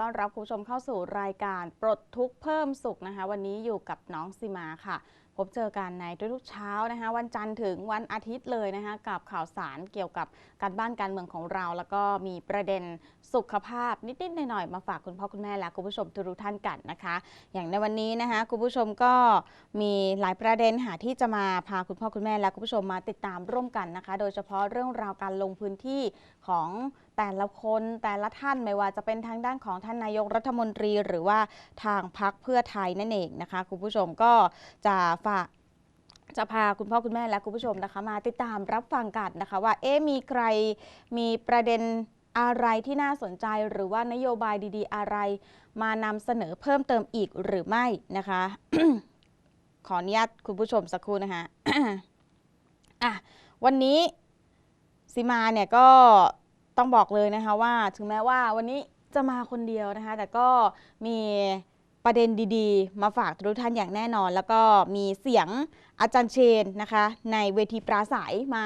ต้อนรับคุณผู้ชมเข้าสู่รายการปลดทุกข์เพิ่มสุขนะคะ วันนี้อยู่กับน้องซีมาค่ะ พบเจอกันในทุกๆเช้านะคะ วันจันทร์ถึงวันอาทิตย์เลยนะคะ กับข่าวสารเกี่ยวกับการบ้านการเมืองของเรา แล้วก็มีประเด็นสุขภาพนิดๆหน่อยๆมาฝากคุณพ่อคุณแม่และคุณผู้ชมทุกท่านกันนะคะ อย่างในวันนี้นะคะคุณผู้ชมก็มีหลายประเด็นหาที่จะมาพาคุณพ่อคุณแม่และคุณผู้ชมมาติดตามร่วมกันนะคะ โดยเฉพาะเรื่องราวการลงพื้นที่ของ แต่ละคนแต่ละท่านไม่ว่าจะเป็นทางด้านของท่านนายกรัฐมนตรี หรือว่าทางพักเพื่อไทยนั่นเองนะคะคุณผู้ชมก็จะฝากจะพาคุณพ่อคุณแม่และคุณผู้ชมนะคะ มาติดตามรับฟังกันนะคะ ว่าเอ๊มีใครมีประเด็นอะไรที่น่าสนใจหรือว่านโยบายดีๆ อะไร มานำเสนอเพิ่มเติมอีกหรือไม่นะคะ ขออนุญาตคุณผู้ชมสักครู่นะคะอะวันนี้ซีมาเนี่ยก็ ต้องบอกเลยนะคะว่าถึงแม้ว่าวันนี้จะมาคนเดียวนะคะ แต่ก็มีประเด็นดีๆ มาฝากทุกท่านอย่างแน่นอน แล้วก็มีเสียงอาจารย์เชนนะคะ ในเวทีปราศัยมา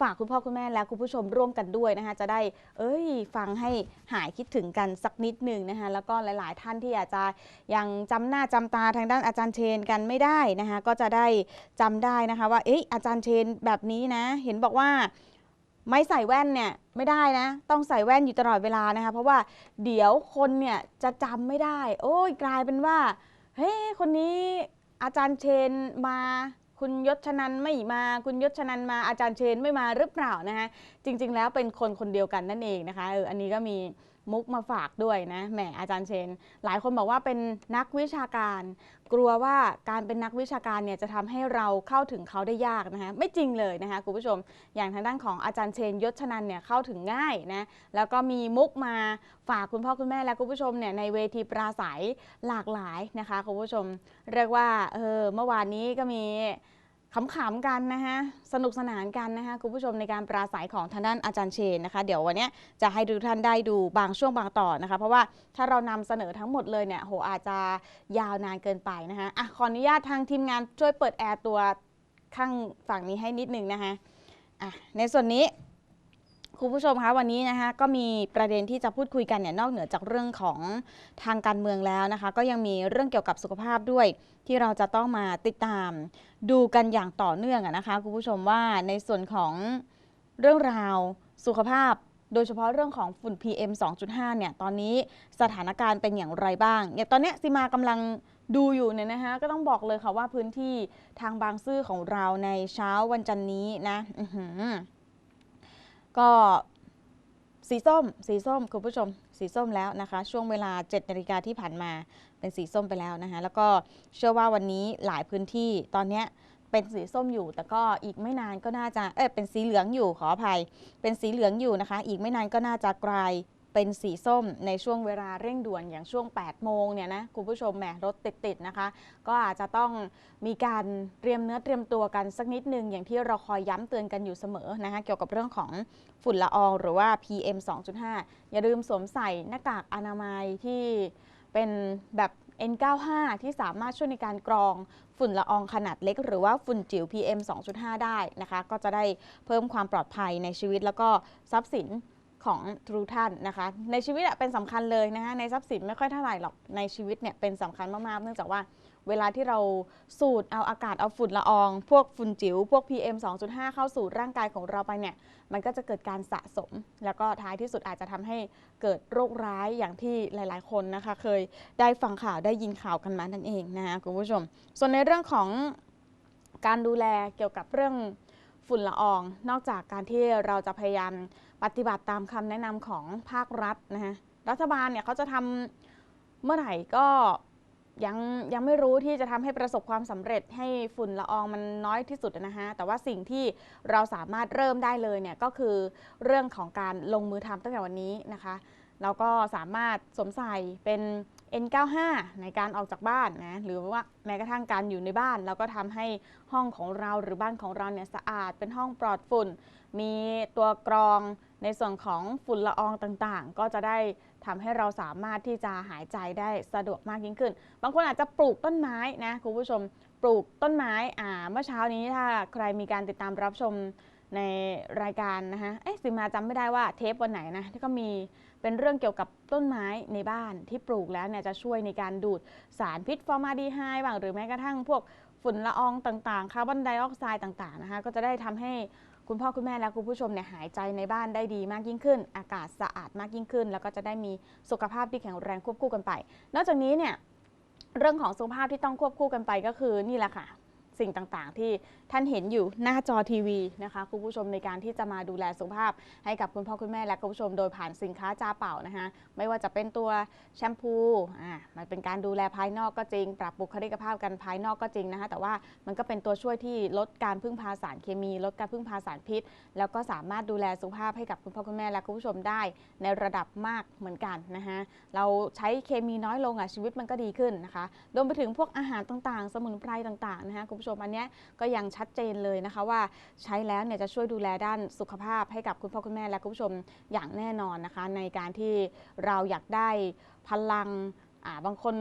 ฝากคุณพ่อคุณแม่และคุณผู้ชมร่วมกันด้วยนะคะ จะได้เอ้ยฟังให้หายคิดถึงกันสักนิดหนึ่งนะคะแล้วก็หลายๆ ท่านที่อาจจะยังจำหน้าจำตาทางด้านอาจารย์เชนกันไม่ได้นะคะ ก็จะได้จำได้นะคะ ว่าเอ๊ะอาจารย์เชนแบบนี้นะ เห็นบอกว่า ไม่ใส่แว่นเนี่ยไม่ได้นะ ต้องใส่แว่นอยู่ตลอดเวลานะคะ เพราะว่าเดี๋ยวคนเนี่ยจะจำไม่ได้ โอ้ยกลายเป็นว่าเฮ้ยคนนี้อาจารย์เชนมา คุณยศชนันไม่มา คุณยศชนันมาอาจารย์เชนไม่มาหรือเปล่านะคะจริง ๆ แล้วเป็นคนคนเดียวกันนั่นเองนะคะเอออันนี้ก็มี มุกมาฝากด้วยนะแหมอาจารย์เชน หลายคนบอกว่าเป็นนักวิชาการ กลัวว่าการเป็นนักวิชาการเนี่ยจะทำให้เราเข้าถึงเขาได้ยากนะคะไม่จริงเลยนะคะคุณผู้ชม อย่างทางด้านของอาจารย์เชนยศชนันเนี่ยเข้าถึงง่ายนะแล้วก็มีมุกมาฝากคุณพ่อคุณแม่และคุณผู้ชมเนี่ยในเวทีปราศัยหลากหลายนะคะคุณผู้ชม เรียกว่าเออเมื่อวานนี้ก็มี ขำๆกันนะคะสนุกสนานกันนะคะคุณผู้ชมในการปราศัยของทางด้านอาจารย์เชนนะคะ เดี๋ยววันนี้จะให้ทุกท่านได้ดูบางช่วงบางตอนนะคะ เพราะว่าถ้าเรานำเสนอทั้งหมดเลยเนี่ยโหอาจจะยาวนานเกินไปนะคะอะขออนุญาตทางทีมงานช่วยเปิดแอร์ตัวข้างฝั่งนี้ให้นิดนึงนะคะอะในส่วนนี้ คุณผู้ชมคะวันนี้นะคะก็มีประเด็นที่จะพูดคุยกันเนี่ยนอกเหนือจากเรื่องของทางการเมืองแล้วนะคะ ก็ยังมีเรื่องเกี่ยวกับสุขภาพด้วย ที่เราจะต้องมาติดตามดูกันอย่างต่อเนื่องนะคะคุณผู้ชมว่าในส่วนของเรื่องราวสุขภาพ โดยเฉพาะเรื่องของฝุ่น PM 2.5 เนี่ยตอนนี้สถานการณ์เป็นอย่างไรบ้างอย่างตอนนี้ซีมากำลังดูอยู่เนี่ยนะคะก็ต้องบอกเลยค่ะว่าพื้นที่ทางบางซื่อของเราในเช้าวันจันนี้นะ ก็สีส้ม สีส้มคุณผู้ชม สีส้มแล้วนะคะ ช่วงเวลา7นาฬิกาที่ผ่านมาเป็นสีส้มไปแล้วนะคะ แล้วก็เชื่อว่าวันนี้หลายพื้นที่ตอนเนี้ยเป็นสีส้มอยู่ แต่ก็อีกไม่นานก็น่าจะเออเป็นสีเหลืองอยู่ขออภัย เป็นสีเหลืองอยู่นะคะ อีกไม่นานก็น่าจะกลาย เป็นสีส้มในช่วงเวลาเร่งด่วนอย่างช่วง 8 โมงเนี่ยนะคุณผู้ชมแหมรถติดๆนะคะ ก็อาจจะต้องมีการเตรียมเนื้อเตรียมตัวกันสักนิดนึง อย่างที่เราคอยย้ำเตือนกันอยู่เสมอนะคะเกี่ยวกับเรื่องของฝุ่นละอองหรือว่า PM 2.5 อย่าลืมสวมใส่หน้ากากอนามัยที่เป็นแบบ N95 ที่สามารถช่วยในการกรองฝุ่นละอองขนาดเล็ก หรือว่าฝุ่นจิ๋ว PM 2.5 ได้นะคะ ก็จะได้เพิ่มความปลอดภัยในชีวิตแล้วก็ทรัพย์สิน ของทุกท่านนะคะ ในชีวิตเป็นสำคัญเลยนะคะในทรัพย์สินไม่ค่อยเท่าไหร่หรอกในชีวิตเนี่ยเป็นสำคัญมากๆ เนื่องจากว่าเวลาที่เราสูดเอาอากาศเอาฝุ่นละออง พวกฝุ่นจิ๋วพวก PM 2.5 เข้าสู่ร่างกายของเราไปเนี่ยมันก็จะเกิดการสะสม แล้วก็ท้ายที่สุดอาจจะทำให้เกิดโรคร้ายอย่างที่หลาย ๆ คนนะคะ เคยได้ฟังข่าวได้ยินข่าวกันมานั่นเองนะคะคุณผู้ชม ส่วนในเรื่องของการดูแลเกี่ยวกับเรื่องฝุ่นละออง นอกจากการที่เราจะพยายาม ปฏิบัติตามคำแนะนำของภาครัฐนะคะรัฐบาลเนี่ยเขาจะทำเมื่อไหร่ก็ยังยังไม่รู้ที่จะทำให้ประสบความสำเร็จให้ฝุ่นละอองมันน้อยที่สุดนะฮะแต่ว่าสิ่งที่เราสามารถเริ่มได้เลยเนี่ยก็คือเรื่องของการลงมือทำตั้งแต่วันนี้นะคะเราก็สามารถสวมใส่เป็น N95 ในการออกจากบ้านนะหรือว่าแม้กระทั่งการอยู่ในบ้านเราก็ทำให้ห้องของเราหรือบ้านของเราเนี่ยสะอาด เป็นห้องปลอดฝุ่น มีตัวกรองในส่วนของฝุ่นละอองต่างๆ ก็จะได้ทำให้เราสามารถที่จะหายใจได้สะดวกมากยิ่งขึ้น บางคนอาจจะปลูกต้นไม้นะคุณผู้ชมปลูกต้นไม้อ่าเมื่อเช้านี้ถ้าใครมีการติดตามรับชมในรายการนะคะเอ๊ะสิมาจำไม่ได้ว่าเทปวันไหนนะที่ก็มี เป็นเรื่องเกี่ยวกับต้นไม้ในบ้านที่ปลูกแล้วเนี่ยจะช่วยในการดูดสารพิษฟอร์มาดีไฮด์บ้างหรือแม้กระทั่งพวกฝุ่นละอองต่างๆ คาร์บอนไดออกไซด์ต่างๆนะคะก็จะได้ทำให้คุณพ่อคุณแม่และคุณผู้ชมเนี่ยหายใจในบ้านได้ดีมากยิ่งขึ้น อากาศสะอาดมากยิ่งขึ้น แล้วก็จะได้มีสุขภาพที่แข็งแรงควบคู่กันไป นอกจากนี้เนี่ยเรื่องของสุขภาพที่ต้องควบคู่กันไปก็คือนี่แหละค่ะ สิ่งต่างๆ ที่ท่านเห็นอยู่หน้าจอทีวีนะคะคุณผู้ชมในการที่จะมาดูแลสุขภาพ ให้กับคุณพ่อคุณแม่และคุณผู้ชมโดยผ่านสินค้าจาเป่านะคะไม่ว่าจะเป็นตัวแชมพูอ่ามันเป็นการดูแลภายนอกก็จริง ปรับบุคลิกภาพกันภายนอกก็จริงนะคะแต่ว่ามันก็เป็นตัวช่วยที่ลดการพึ่งพาสารเคมี ลดการพึ่งพาสารพิษ แล้วก็สามารถดูแลสุขภาพให้กับคุณพ่อคุณแม่และคุณผู้ชมได้ ในระดับมากเหมือนกันนะคะเราใช้เคมีน้อยลงอะชีวิตมันก็ดีขึ้นนะคะรวมไปถึงพวกอาหารต่างๆ สมุนไพรต่างๆนะคะคุณผู้ชมอันเนี้ยก็ยังชัดเจนเลยนะคะว่าใช้แล้วเนี่ยจะช่วยดูแลด้านสุขภาพให้กับคุณพ่อคุณแม่และคุณผู้ชมอย่างแน่นอนนะคะ ในการที่เราอยากได้พลังาบางคน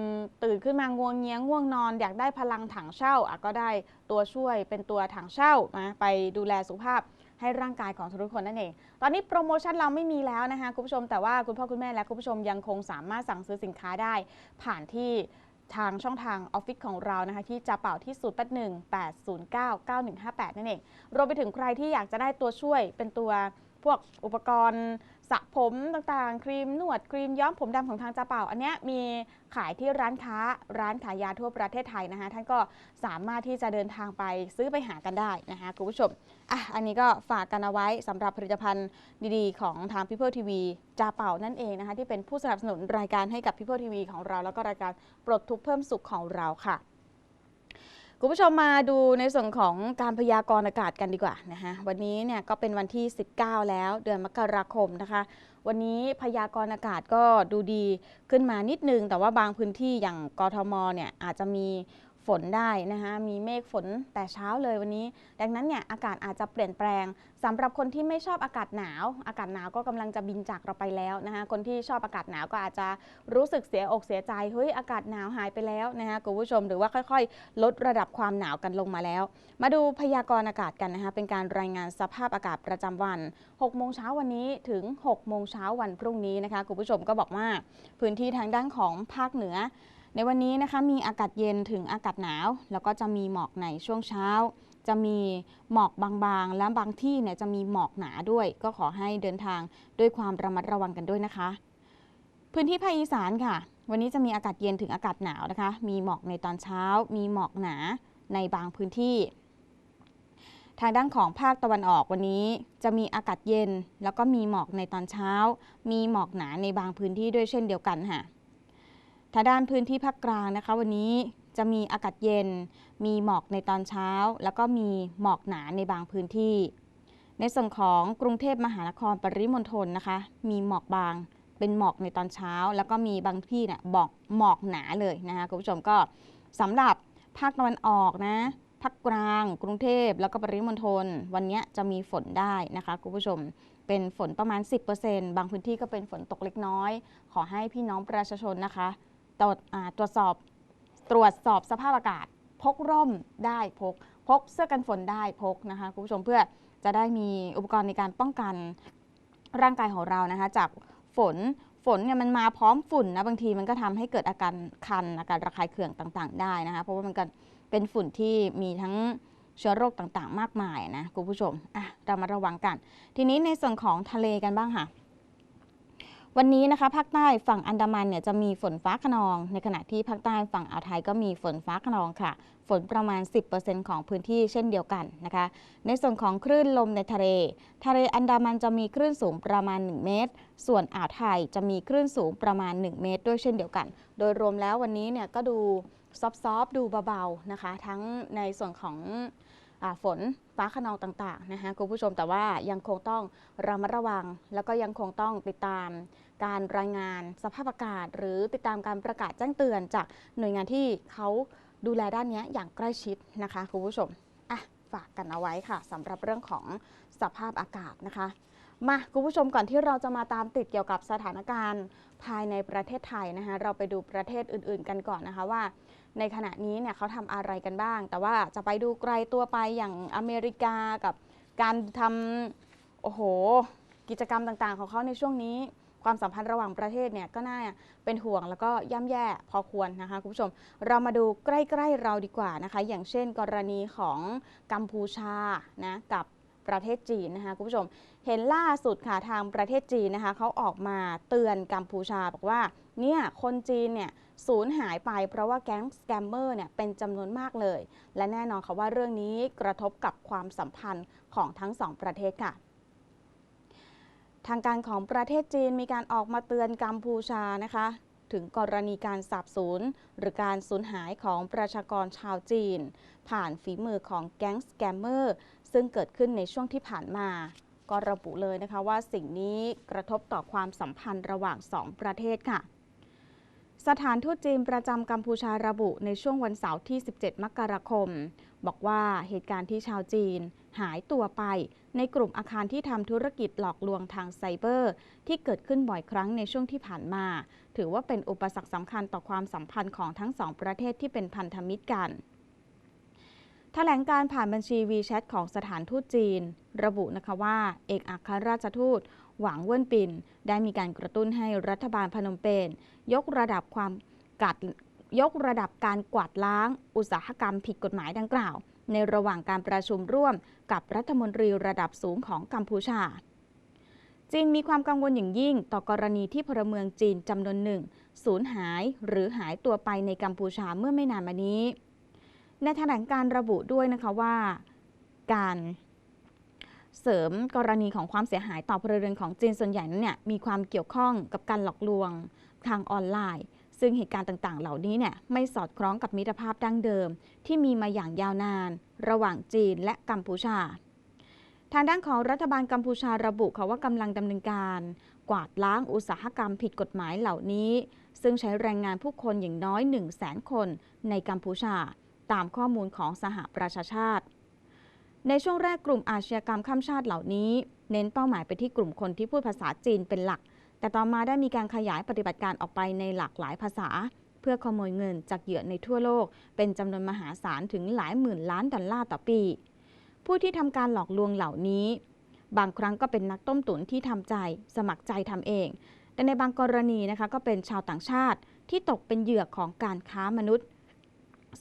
ตื่นขึ้นมาง่วงเงี้ยง่วงนอน อยากได้พลังถังเช่าก็ได้ตัวช่วยเป็นตัวถังเช่านะไปดูแลสุขภาพให้ร่างกายของทุกคนนั่นเอง ตอนนี้โปรโมชั่นเราไม่มีแล้วนะคะคุณผู้ชม แต่ว่าคุณพ่อคุณแม่และคุณผู้ชมยังคงสามารถสั่งซื้อสินค้าได้ ผ่านที่ ทางช่องทางออฟฟิศของเรานะคะที่จะเป่าที่ 0 8 1 8 0 9 9 1 5 8 นั่นเอง รวมไปถึงใครที่อยากจะได้ตัวช่วยเป็นตัวพวกอุปกรณ์ สระผมต่างๆ ครีมนวดครีมย้อมผมดำของทางจาเป่า อันนี้มีขายที่ร้านค้าร้านขายยาทั่วประเทศไทยนะคะ ท่านก็สามารถที่จะเดินทางไปซื้อไปหากันได้นะคะคุณผู้ชมอะอันนี้ก็ฝากกันเอาไว้สำหรับผลิตภัณฑ์ดีๆ ของทาง People TV จาเป่านั่นเองนะคะ ที่เป็นผู้สนับสนุนรายการให้กับ People TV ของเรา แล้วก็รายการปลดทุกข์เพิ่มสุขของเราค่ะ คุณผู้ชมมาดูในส่วนของการพยากรณ์อากาศกันดีกว่านะคะวันนี้เนี่ยก็เป็นวันที่ 19 แล้วเดือนมกราคมนะคะ วันนี้พยากรณ์อากาศก็ดูดีขึ้นมานิดนึง แต่ว่าบางพื้นที่อย่างกทมเนี่ยอาจจะมี ฝนได้นะคะมีเมฆฝนแต่เช้าเลยวันนี้ ดังนั้นเนี่ยอากาศอาจจะเปลี่ยนแปลงสำหรับคนที่ไม่ชอบอากาศหนาว อากาศหนาวก็กำลังจะบินจากเราไปแล้วนะคะคนที่ชอบอากาศหนาวก็อาจจะรู้สึกเสียอกเสียใจเฮ้ยอากาศหนาวหายไปแล้วนะคะคุณผู้ชมหรือว่าค่อยๆ ลดระดับความหนาวกันลงมาแล้ว มาดูพยากรณ์อากาศกันนะคะเป็นการรายงานสภาพอากาศประจำวัน6โมงเช้าวันนี้ถึง6โมงเช้าวันพรุ่งนี้นะคะคุณผู้ชมก็บอกว่าพื้นที่ทางด้านของภาคเหนือ ในวันนี้นะคะมีอากาศเย็นถึงอากาศหนาว แล้วก็จะมีหมอกในช่วงเช้า จะมีหมอกบางๆ และบางที่เนี่ยจะมีหมอกหนาด้วย ก็ขอให้เดินทางด้วยความระมัดระวังกันด้วยนะคะ พื้นที่ภาคอีสานค่ะ วันนี้จะมีอากาศเย็นถึงอากาศหนาวนะคะ มีหมอกในตอนเช้า มีหมอกหนาในบางพื้นที่ ทางด้านของภาคตะวันออกวันนี้จะมีอากาศเย็น แล้วก็มีหมอกในตอนเช้า มีหมอกหนาในบางพื้นที่ด้วยเช่นเดียวกันค่ะ ทางด้านพื้นที่ภาคกลางนะคะ วันนี้จะมีอากาศเย็น มีหมอกในตอนเช้า แล้วก็มีหมอกหนาในบางพื้นที่ ในส่วนของกรุงเทพมหานครปริมณฑลนะคะ มีหมอกบางเป็นหมอกในตอนเช้า แล้วก็มีบางที่เนี่ยบอกหมอกหนาเลยนะคะคุณผู้ชมก็สำหรับภาคตะวันออกนะภาคกลาง กรุงเทพแล้วก็ปริมณฑลวันนี้จะมีฝนได้นะคะคุณผู้ชมเป็นฝนประมาณ 10%บางพื้นที่ก็เป็นฝนตกเล็กน้อย ขอให้พี่น้องประชาชนนะคะ ตรวจตรวจสอบตรวจสอบสภาพอากาศ พกร่มได้พก พกเสื้อกันฝนได้พกนะคะคุณผู้ชมเพื่อจะได้มีอุปกรณ์ในการป้องกันร่างกายของเรานะคะ จากฝนฝนเนี่ยมันมาพร้อมฝุ่นนะบางทีมันก็ทำให้เกิดอาการคันอาการระคายเคืองต่าง ๆ ได้นะคะ เพราะว่ามันเป็นฝุ่นที่มีทั้งเชื้อโรคต่างๆ มากมายนะคุณผู้ชมอะเรามาระวังกัน ทีนี้ในส่วนของทะเลกันบ้างค่ะ วันนี้นะคะภาคใต้ฝั่งอันดามันเนี่ยจะมีฝนฟ้าขนอง ในขณะที่ภาคใต้ฝั่งอ่าวไทยก็มีฝนฟ้าขนองค่ะ ฝนประมาณ 10%ของพื้นที่เช่นเดียวกันนะคะ ในส่วนของคลื่นลมในทะเล ทะเลอันดามันจะมีคลื่นสูงประมาณ 1 เมตร ส่วนอ่าวไทยจะมีคลื่นสูงประมาณ 1 เมตร ด้วยเช่นเดียวกัน โดยรวมแล้ววันนี้เนี่ยก็ดูซอฟๆดูเบาๆนะคะ ทั้งในส่วนของ ฝนฟ้าขนองต่างๆนะคะคุณผู้ชมแต่ว่ายังคงต้องระมัดระวัง แล้วก็ยังคงต้องติดตามการรายงานสภาพอากาศ หรือติดตามการประกาศแจ้งเตือนจากหน่วยงานที่เขาดูแลด้านนี้อย่างใกล้ชิดนะคะคุณผู้ชมอะฝากกันเอาไว้ค่ะสำหรับเรื่องของสภาพอากาศนะคะมาคุณผู้ชมก่อนที่เราจะมาตามติดเกี่ยวกับสถานการณ์ภายในประเทศไทยนะคะเราไปดูประเทศอื่น ๆ กันก่อนนะคะว่า ในขณะนี้เนี่ยเขาทำอะไรกันบ้าง แต่ว่าจะไปดูไกลตัวไปอย่างอเมริกากับการทำโอ้โห กิจกรรมต่างๆ ของเขาในช่วงนี้ ความสัมพันธ์ระหว่างประเทศเนี่ยก็น่าเป็นห่วงแล้วก็ย่ำแย่พอควรนะคะคุณผู้ชม เรามาดูใกล้ๆเราดีกว่านะคะ อย่างเช่น กรณีของกัมพูชานะกับประเทศจีนนะคะคุณผู้ชมเห็นล่าสุดค่ะทางประเทศจีนนะคะเขาออกมาเตือนกัมพูชาบอกว่าเนี่ยคนจีนเนี่ยสูญหายไปเพราะว่าแก๊งสแกมเมอร์เนี่ยเป็นจำนวนมากเลย และแน่นอนค่ะว่าเรื่องนี้กระทบกับความสัมพันธ์ของทั้งสองประเทศค่ะทางการของประเทศจีนมีการออกมาเตือนกัมพูชานะคะ ถึงกรณีการสาบสูญหรือการสูญหายของประชากรชาวจีน ผ่านฝีมือของแก๊งสแกมเมอร์ซึ่งเกิดขึ้นในช่วงที่ผ่านมา ก็ระบุเลยนะคะว่าสิ่งนี้กระทบต่อความสัมพันธ์ระหว่างสองประเทศค่ะ สถานทูตจีนประจำกัมพูชาระบุในช่วงวันเสาร์ที่ 17 มกราคม บอกว่าเหตุการณ์ที่ชาวจีนหายตัวไป ในกลุ่มอาคารที่ทำธุรกิจหลอกลวงทางไซเบอร์ ที่เกิดขึ้นบ่อยครั้งในช่วงที่ผ่านมา ถือว่าเป็นอุปสรรคสำคัญต่อความสัมพันธ์ของทั้งสองประเทศที่เป็นพันธมิตรกันแถลงการผ่านบัญชี WeChat ของสถานทูตจีน ระบุนะคะว่า เอกอัครราชทูต หวังเวินปิน ได้มีการกระตุ้นให้รัฐบาลพนมเปญยกระดับความกัดยกระดับการกวาดล้าง อุตสาหกรรมผิดกฎหมายดังกล่าว ในระหว่างการประชุมร่วมกับรัฐมนตรีระดับสูงของกัมพูชา จีนมีความกังวลอย่างยิ่งต่อกรณีที่พลเมืองจีนจำนวนหนึ่งสูญหายหรือหายตัวไปในกัมพูชาเมื่อไม่นานมานี้ ในแถลงการระบุด้วยนะคะว่า การ เสริมกรณีของความเสียหายต่อพลเรือนของจีนส่วนใหญ่นั้นเนี่ยมีความเกี่ยวข้องกับการหลอกลวงทางออนไลน์ ซึ่งเหตุการณ์ต่างๆ เหล่านี้เนี่ยไม่สอดคล้องกับมิตรภาพดั้งเดิม ที่มีมาอย่างยาวนาน ระหว่างจีนและกัมพูชา ทางด้านของรัฐบาลกัมพูชาระบุค่ะว่ากำลังดำเนินการ กวาดล้างอุตสาหกรรมผิดกฎหมายเหล่านี้ ซึ่งใช้แรงงานผู้คนอย่างน้อย 1 0 0 0 0แสนคนในกัมพูชา ตามข้อมูลของสหประชาชาติ ในช่วงแรกกลุ่มอาชญากรรมข้ามชาติเหล่านี้ เน้นเป้าหมายไปที่กลุ่มคนที่พูดภาษาจีนเป็นหลัก แต่ต่อมาได้มีการขยายปฏิบัติการออกไปในหลากหลายภาษา เพื่อขโมยเงินจากเหยื่อในทั่วโลก เป็นจำนวนมหาศาลถึงหลายหมื่นล้านดอลลาร์ต่อปี ผู้ที่ทำการหลอกลวงเหล่านี้ บางครั้งก็เป็นนักต้มตุ๋นที่ทำใจ สมัครใจทำเอง แต่ในบางกรณีนะคะก็เป็นชาวต่างชาติที่ตกเป็นเหยื่อของการค้ามนุษย์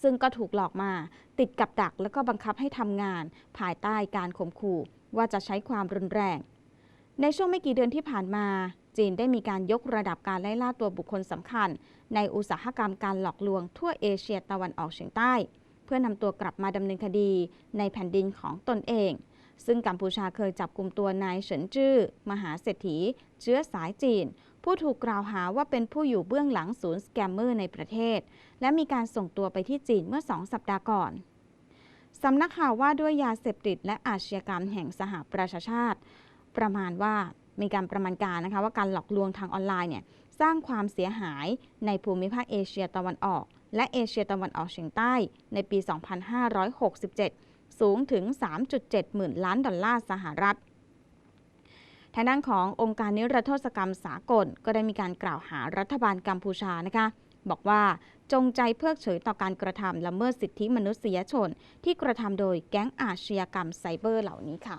ซึ่งก็ถูกหลอกมา ติดกับดักแล้วก็บังคับให้ทำงาน ภายใต้การข่มขู่ว่าจะใช้ความรุนแรง ในช่วงไม่กี่เดือนที่ผ่านมา จีนได้มีการยกระดับการไล่ล่าตัวบุคคลสำคัญ ในอุตสาหกรรมการหลอกลวงทั่วเอเชียตะวันออกเฉียงใต้ เพื่อนำตัวกลับมาดำเนินคดีในแผ่นดินของตนเอง ซึ่งกัมพูชาเคยจับกลุ่มตัวนายเฉินจื้อมหาเศรษฐี เชื้อสายจีน ผู้ถูกกล่าวหาว่าเป็นผู้อยู่เบื้องหลังศูนย์สแกมเมอร์ในประเทศ และมีการส่งตัวไปที่จีนเมื่อสองสัปดาห์ก่อนสำนักข่าวว่าด้วยยาเสพติดและอาชญากรรมแห่งสหประชาชาติ ประมาณว่ามีการประมาณการนะคะว่าการหลอกลวงทางออนไลน์เนี่ยสร้างความเสียหายในภูมิภาคเอเชียตะวันออก และเอเชียตะวันออกเฉียงใต้ในปี 2567 สูงถึง 3.7 หมื่นล้านดอลลาร์สหรัฐ ทางด้านขององค์การนิรโทษกรรมสากล ก็ได้มีการกล่าวหารัฐบาลกัมพูชานะคะ บอกว่าจงใจเพิกเฉยต่อการกระทำละเมิดสิทธิมนุษยชน ที่กระทำโดยแก๊งอาชญากรรมไซเบอร์เหล่านี้ค่ะ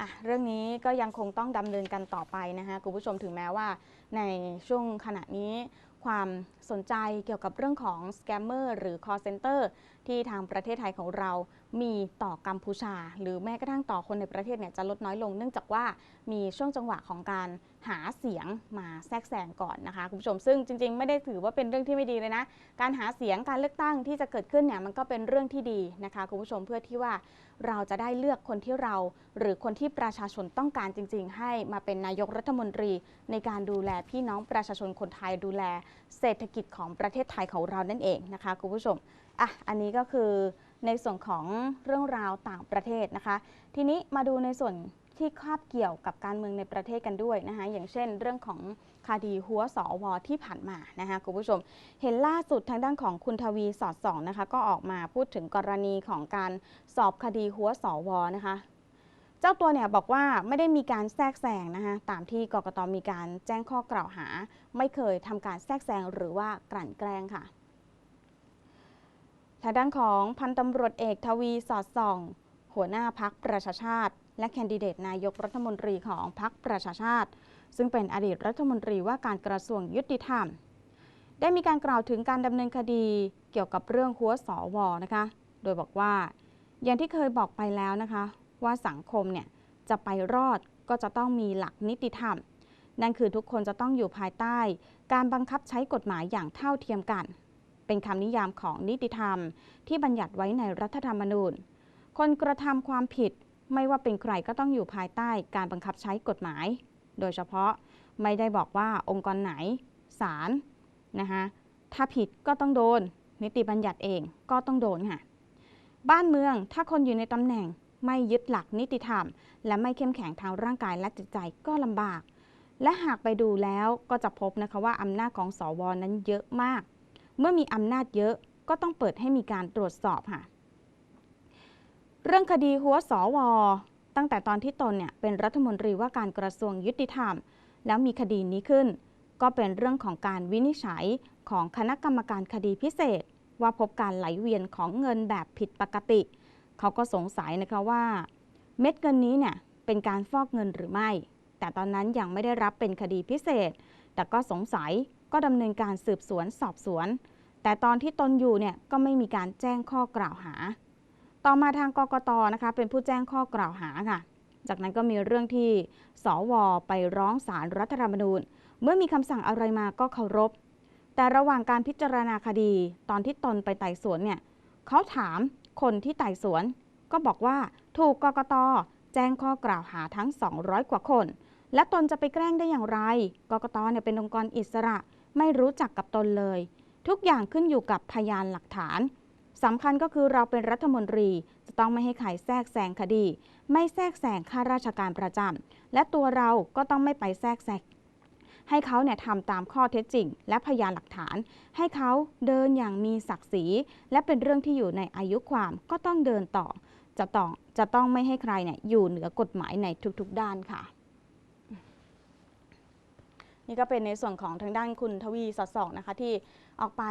อะเรื่องนี้ก็ยังคงต้องดำเนินกันต่อไปนะคะคุณผู้ชมถึงแม้ว่าในช่วงขณะนี้ความ สนใจเกี่ยวกับเรื่องของสแกมเมอร์หรือ call center ที่ทางประเทศไทยของเรามีต่อกัมพูชา หรือแม้กระทั่งต่อคนในประเทศเนี่ยจะลดน้อยลง เนื่องจากว่ามีช่วงจังหวะของการหาเสียงมาแทรกแซงก่อนนะคะคุณผู้ชมซึ่งจริง ๆ ไม่ได้ถือว่าเป็นเรื่องที่ไม่ดีเลยนะ การหาเสียงการเลือกตั้งที่จะเกิดขึ้นเนี่ยมันก็เป็นเรื่องที่ดีนะคะคุณผู้ชมเพื่อที่ว่าเราจะได้เลือกคนที่เรา หรือคนที่ประชาชนต้องการจริง ๆ ให้มาเป็นนายกรัฐมนตรีในการดูแลพี่น้องประชาชนคนไทยดูแล เศรษฐกิจของประเทศไทยของเรานั่นเองนะคะคุณผู้ชมอะอันนี้ก็คือในส่วนของเรื่องราวต่างประเทศนะคะ ทีนี้มาดูในส่วนที่คาบเกี่ยวกับการเมืองในประเทศกันด้วยนะคะอย่างเช่น เรื่องของคดีหัวสอวอที่ผ่านมานะคะคุณผู้ชม เห็นล่าสุดทางด้านของคุณทวีสอดส่องนะคะก็ออกมาพูดถึงกรณีของการสอบคดีหัวสอวอนะคะ เจ้าตัวเนี่ยบอกว่าไม่ได้มีการแทรกแซงนะคะตามที่กกตมีการแจ้งข้อกล่าวหา ไม่เคยทำการแทรกแซงหรือว่ากลั่นแกล้งค่ะทางด้านของพันตำรวจเอกทวีสอดส่อง หัวหน้าพักประชาชาติ และแคนดิเดตนายกรัฐมนตรีของพักประชาชาติ ซึ่งเป็นอดีตรัฐมนตรีว่าการกระทรวงยุติธรรม ได้มีการกล่าวถึงการดำเนินคดีเกี่ยวกับเรื่องหัวสอวนะคะ โดยบอกว่า อย่างที่เคยบอกไปแล้วนะคะ ว่าสังคมเนี่ยจะไปรอดก็จะต้องมีหลักนิติธรรม นั่นคือทุกคนจะต้องอยู่ภายใต้ การบังคับใช้กฎหมายอย่างเท่าเทียมกัน เป็นคำนิยามของนิติธรรม ที่บัญญัติไว้ในรัฐธรรมนูญ คนกระทำความผิดไม่ว่าเป็นใครก็ต้องอยู่ภายใต้การบังคับใช้กฎหมาย โดยเฉพาะไม่ได้บอกว่าองค์กรไหนศาลนะคะถ้าผิดก็ต้องโดน นิติบัญญัติเองก็ต้องโดนค่ะ บ้านเมืองถ้าคนอยู่ในตำแหน่ง ไม่ยึดหลักนิติธรรม และไม่เข้มแข็งทางร่างกายและจิตใจก็ลำบาก และหากไปดูแล้วก็จะพบนะคะว่าอำนาจของสวนั้นเยอะมาก เมื่อมีอำนาจเยอะก็ต้องเปิดให้มีการตรวจสอบค่ะ เรื่องคดีหัวสว ตั้งแต่ตอนที่ตนเนี่ยเป็นรัฐมนตรีว่าการกระทรวงยุติธรรม แล้วมีคดีนี้ขึ้น ก็เป็นเรื่องของการวินิจฉัยของคณะกรรมการคดีพิเศษ ว่าพบการไหลเวียนของเงินแบบผิดปกติเขาก็สงสัยนะคะว่า เม็ดเงินนี้เนี่ยเป็นการฟอกเงินหรือไม่ แต่ตอนนั้นยังไม่ได้รับเป็นคดีพิเศษ แต่ก็สงสัยก็ดำเนินการสืบสวนสอบสวน แต่ตอนที่ตนอยู่เนี่ยก็ไม่มีการแจ้งข้อกล่าวหา ต่อมาทางกกตนะคะเป็นผู้แจ้งข้อกล่าวหาค่ะ จากนั้นก็มีเรื่องที่สวไปร้องศาลรัฐธรรมนูญ เมื่อมีคำสั่งอะไรมาก็เคารพ แต่ระหว่างการพิจารณาคดี ตอนที่ตนไปไต่สวนเนี่ยเขาถาม คนที่ไต่สวน ก็บอกว่าถูกกกตแจ้งข้อกล่าวหาทั้ง 200 กว่าคน และตนจะไปแกล้งได้อย่างไร กกตเนี่ยเป็นองค์กรอิสระไม่รู้จักกับตนเลย ทุกอย่างขึ้นอยู่กับพยานหลักฐานสำคัญก็คือเราเป็นรัฐมนตรี จะต้องไม่ให้ใครแทรกแซงคดี ไม่แทรกแซงข้าราชการประจำและตัวเราก็ต้องไม่ไปแทรกแซง ให้เขาเนี่ยทำตามข้อเท็จจริง และพยานหลักฐาน ให้เขาเดินอย่างมีศักดิ์ศรี และเป็นเรื่องที่อยู่ในอายุความก็ต้องเดินต่อ จะต้องจะต้องไม่ให้ใครเนี่ยอยู่เหนือกฎหมายในทุกๆ ด้านค่ะนี่ก็เป็นในส่วนของทางด้านคุณทวีสอดส่องนะคะที่ออกไป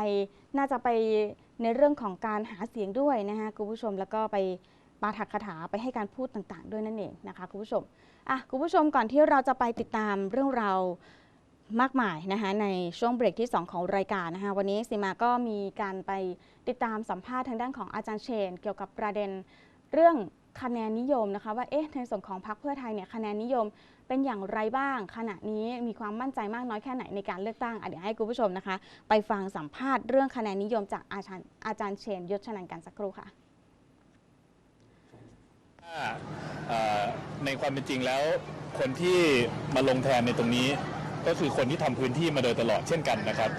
น่าจะไปในเรื่องของการหาเสียงด้วยนะคะคุณผู้ชมแล้วก็ไปปาถักคาถาไปให้การพูดต่างๆ ด้วยนั่นเองนะคะคุณผู้ชมอะคุณผู้ชมก่อนที่เราจะไปติดตามเรื่องราว มากมายนะคะในช่วงเบรกที่ 2 ของรายการนะคะวันนี้ซีมาก็มีการไปติดตามสัมภาษณ์ทางด้านของอาจารย์เชน เกี่ยวกับประเด็นเรื่องคะแนนนิยมนะคะว่าเอ๊ะในส่วนของพรรคเพื่อไทยเนี่ยคะแนนนิยมเป็นอย่างไรบ้าง ขณะนี้มีความมั่นใจมากน้อยแค่ไหนในการเลือกตั้งเดี๋ยวให้คุณผู้ชมนะคะ ไปฟังสัมภาษณ์เรื่องคะแนนนิยมจากอาจารย์อาจารย์เชนยศชนันกันสักครู่ค่ะในความเป็นจริงแล้วคนที่มาลงแทนในตรงนี้ ก็คือคนที่ทำพื้นที่มาโดยตลอดเช่นกันนะครับ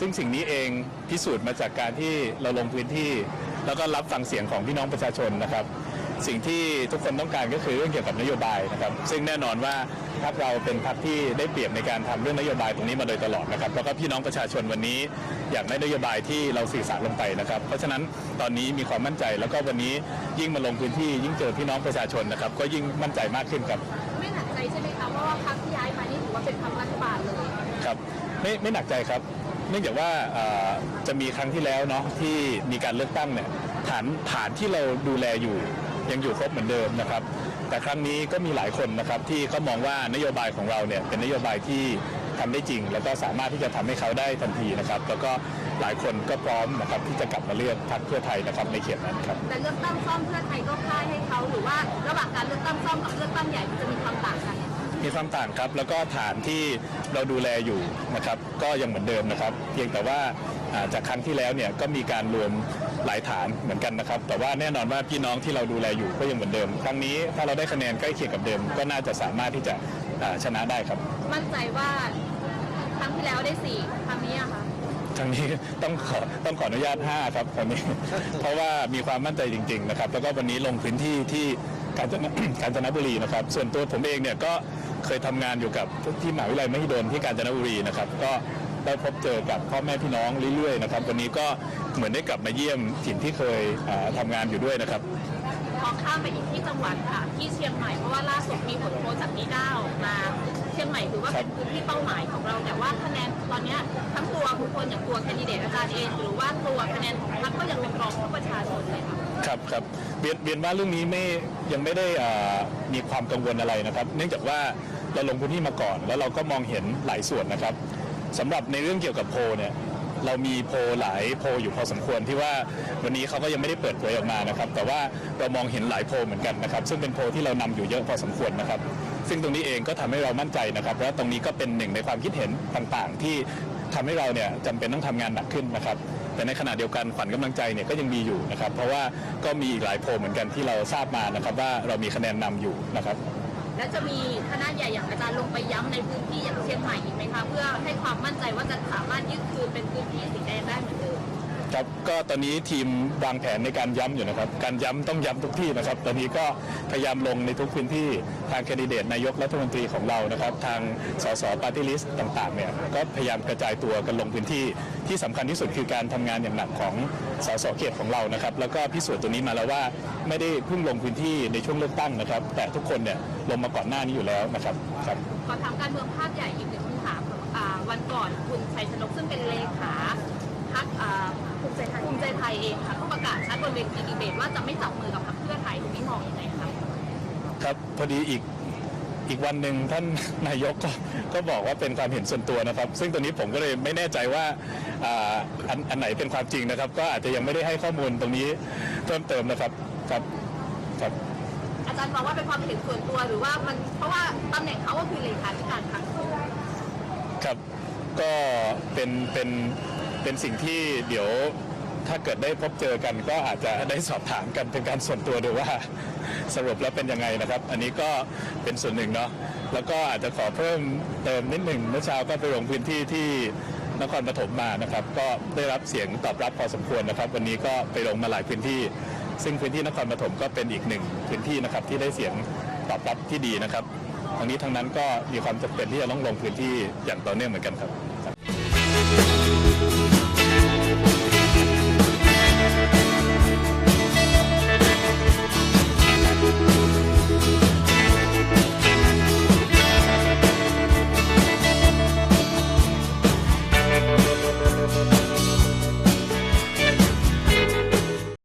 ซึ่งสิ่งนี้เองพิสูจน์มาจากการที่เราลงพื้นที่ แล้วก็รับฟังเสียงของพี่น้องประชาชนนะครับ สิ่งที่ทุกคนต้องการก็คือเรื่องเกี่ยวกับนโยบายนะครับ ซึ่งแน่นอนว่าพรรคเราเป็นพรรคที่ได้เปรียบในการทำเรื่องนโยบายตรงนี้มาโดยตลอดนะครับแล้วก็พี่น้องประชาชนวันนี้อยากได้นโยบายที่เราสื่อสารลงไปนะครับ เพราะฉะนั้นตอนนี้มีความมั่นใจแล้วก็วันนี้ยิ่งมาลงพื้นที่ยิ่งเจอพี่น้องประชาชนนะครับ ก็ยิ่งมั่นใจมากขึ้นครับไม่หนักใจใช่ไหมคะเพราะว่าพรรคที่ย้ายมานี่ ว่าเป็นพรรครัฐบาลเลยครับไม่ไม่หนักใจครับ เนื่องจากว่าเอ่อจะมีครั้งที่แล้วเนาะที่มีการเลือกตั้งเนี่ยฐานฐานที่เราดูแลอยู่ยังอยู่ครบเหมือนเดิมนะครับ แต่ครั้งนี้ก็มีหลายคนนะครับที่เขามองว่านโยบายของเราเนี่ยเป็นนโยบายที่ทำได้จริง แล้วก็สามารถที่จะทำให้เขาได้ทันทีนะครับ แล้วก็หลายคนก็พร้อมนะครับที่จะกลับมาเลือกพรรคเพื่อไทยนะครับในเขตนั้นครับแต่เลือกตั้งซ่อมเพื่อไทยก็พ่ายให้เขาหรือว่าระหว่างการเลือกตั้งซ่อมกับเลือกตั้งใหญ่มันจะมีความต่างกัน มีความต่างครับ แล้วก็ฐานที่เราดูแลอยู่นะครับ ก็ยังเหมือนเดิมนะครับ เพียงแต่ว่าอ่าจากครั้งที่แล้วเนี่ยก็มีการรวมหลายฐานเหมือนกันนะครับ แต่ว่าแน่นอนว่าพี่น้องที่เราดูแลอยู่ก็ยังเหมือนเดิม ครั้งนี้ถ้าเราได้คะแนนใกล้เคียงกับเดิม ก็น่าจะสามารถที่จะอ่าชนะได้ครับ มั่นใจว่าครั้งที่แล้วได้สี่ครั้งนี้อะค่ะครั้งนี้ต้องขอต้องขออนุญาต 5 ครับครั้งนี้ เพราะว่ามีความมั่นใจจริง ๆ นะครับ แล้วก็วันนี้ลงพื้นที่ที่ กาญจนกาญจนบุรีนะครับ ส่วนตัวผมเองเนี่ยก็เคยทำงานอยู่กับที่มหาวิทยาลัยมหิดลที่กาญจนบุรีนะครับ ก็ได้พบเจอกับพ่อแม่พี่น้องเรื่อยๆนะครับ วันนี้ก็เหมือนได้กลับมาเยี่ยมถิ่นที่เคยอ่าทำงานอยู่ด้วยนะครับพมองข้ามไปอีกที่จังหวัดค่ะที่เชียงใหม่เพราะว่าล่าสุดมีผลโพลจากนีด้าออกมาเชียงใหม่ถือว่าเป็นพื้นที่เป้าหมายของเราแต่ว่าคะแนนตอนเนี้ยทั้งตัวบุคคลอย่างตัวแคนดิเดตอาจารย์เองหรือว่าตัวคะแนนของพรรคก็ยังเป็นรองของประชาชนเลยค่ะครับครับเรียนเรียนว่าเรื่องนี้ไม่ ยังไม่ได้มีความกังวลอะไรนะครับ เนื่องจากว่าเราลงพื้นที่มาก่อน แล้วเราก็มองเห็นหลายส่วนนะครับสำหรับในเรื่องเกี่ยวกับโพเนี่ยเรามีโพหลายโพอยู่พอสมควรที่ว่าวันนี้เขาก็ยังไม่ได้เปิดเผยออกมานะครับ แต่ว่าเรามองเห็นหลายโพเหมือนกันนะครับ ซึ่งเป็นโพที่เรานำอยู่เยอะพอสมควรนะครับ ซึ่งตรงนี้เองก็ทำให้เรามั่นใจนะครับว่าตรงนี้ก็เป็นหนึ่งในความคิดเห็นต่างๆ ที่ทำให้เราเนี่ยจำเป็นต้องทำงานหนักขึ้นนะครับ แต่ในขณะเดียวกันขวัญกำลังใจเนี่ยก็ยังมีอยู่นะครับ เพราะว่าก็มีอีกหลายโพลเหมือนกันที่เราทราบมานะครับว่าเรามีคะแนนนำอยู่นะครับและจะมีคณะใหญ่อย่างอาจารย์ลงไปย้ำในพื้นที่อย่างเชียงใหม่อีกไหมคะเพื่อให้ความมั่นใจว่าจะสามารถยึดคืนเป็นพื้นที่สีแดงได้เหมือนเดิม ครับก็ตอนนี้ทีมวางแผนในการย้ำอยู่นะครับ การย้ำต้องย้ำทุกที่นะครับ ตอนนี้ก็พยายามลงในทุกพื้นที่ทางแคนดิเดตนายกรัฐมนตรีของเรานะครับ ทางสสปาร์ตี้ลิสต์ต่างๆเนี่ยก็พยายามกระจายตัวกันลงพื้นที่ที่สำคัญที่สุดคือการทำงานอย่างหนักของสสเขตของเรานะครับ แล้วก็พิสูจน์ตัวนี้มาแล้วว่าไม่ได้เพิ่งลงพื้นที่ในช่วงเลือกตั้งนะครับ แต่ทุกคนเนี่ยลงมาก่อนหน้านี้อยู่แล้วนะครับครับขอถามการเมืองภาพใหญ่อีกหนึ่งคำถามวันก่อนคุณชัยชนกซึ่งเป็นเลขา พักภูมิใจไทยภูมิใจไทยเองค่ะก็ประกาศชัดบนเวทีดีเบตว่าจะไม่จับมือกับพรรคเพื่อไทยคุณพี่มองยังไงคะครับพอดีอีกอีกวันหนึ่งท่านนายกก็ก็บอกว่าเป็นความเห็นส่วนตัวนะครับ ซึ่งตรงนี้ผมก็เลยไม่แน่ใจว่าอ่าอันอันไหนเป็นความจริงนะครับ ก็อาจจะยังไม่ได้ให้ข้อมูลตรงนี้เพิ่มเติมนะครับครับครับอาจารย์มองว่าเป็นความเห็นส่วนตัวหรือว่ามันเพราะว่าตำแหน่งเขาก็คือเลขาธิการพรรคครับก็เป็นเป็น เป็นสิ่งที่เดี๋ยวถ้าเกิดได้พบเจอกันก็อาจจะได้สอบถามกันเป็นการส่วนตัวดูว่า สรุปแล้วเป็นยังไงนะครับ อันนี้ก็เป็นส่วนหนึ่งเนาะแล้วก็อาจจะขอเพิ่มเติมนิดหนึ่งเมื่อเช้าก็ไปลงพื้นที่ที่นครปฐมมานะครับ ก็ได้รับเสียงตอบรับพอสมควรนะครับ วันนี้ก็ไปลงมาหลายพื้นที่ ซึ่งพื้นที่นครปฐมก็เป็นอีกหนึ่งพื้นที่นะครับที่ได้เสียงตอบรับที่ดีนะครับทั้งนี้ทั้งนั้นก็มีความจำเป็นที่จะต้องลงพื้นที่อย่างต่อเนื่องเหมือนกันครับ